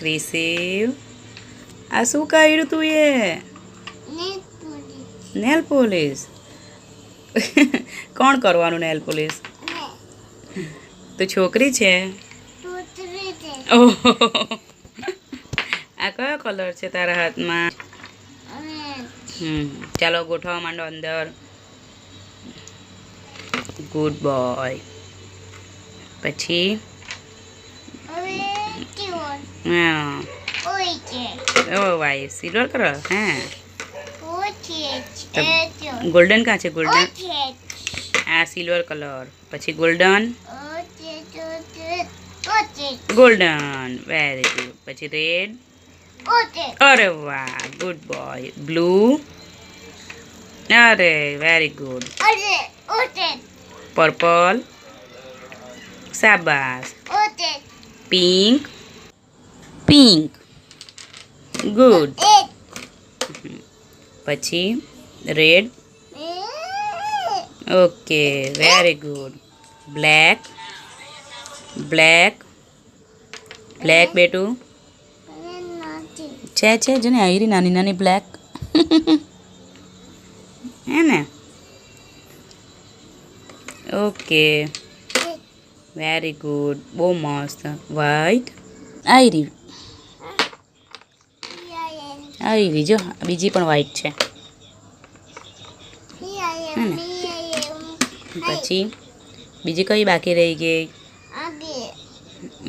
ક્રિસિવ આ શું કર્યું તું એ નેલ પોલીસ કોણ કરવાનું નેલ પોલીસ તું છોકરી છે આ કયો કલર છે તારા હાથમાં હમ ચાલો ગોઠવવા માંડો અંદર ગુડ બોય પછી હા ઓ ભાઈ સિલ્વર કલર હા ગોલ્ડન કાં છે ગોલ્ડન આ સિલ્વર કલર પછી ગોલ્ડન ગોલ્ડન વેરી ગુડ પછી રેડ અરે વાહ ગુડ બોય બ્લુ અરે વેરી ગુડ પર્પલ શાબાશ પિંક પિંક ગુડ પછી red okay very good black black black બેટું છે છે જો ને આયરી નાની નાની બ્લેક હે ને ઓકે વેરી ગુડ બહુ મસ્ત વ્હાઈટ આયરી આયરી જો બીજી પણ વ્હાઈટ છે. પછી બીજી કઈ બાકી રહી ગઈ?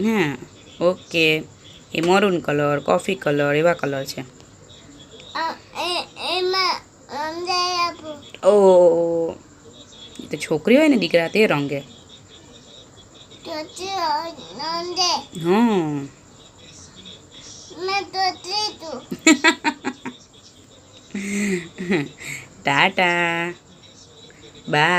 હા ઓકે. એ મરૂન કલર કોફી કલર એવા કલર છે. ઓ એ તો છોકરી હોય ને દીકરા તે રંગે. હા ટાટા. બાય.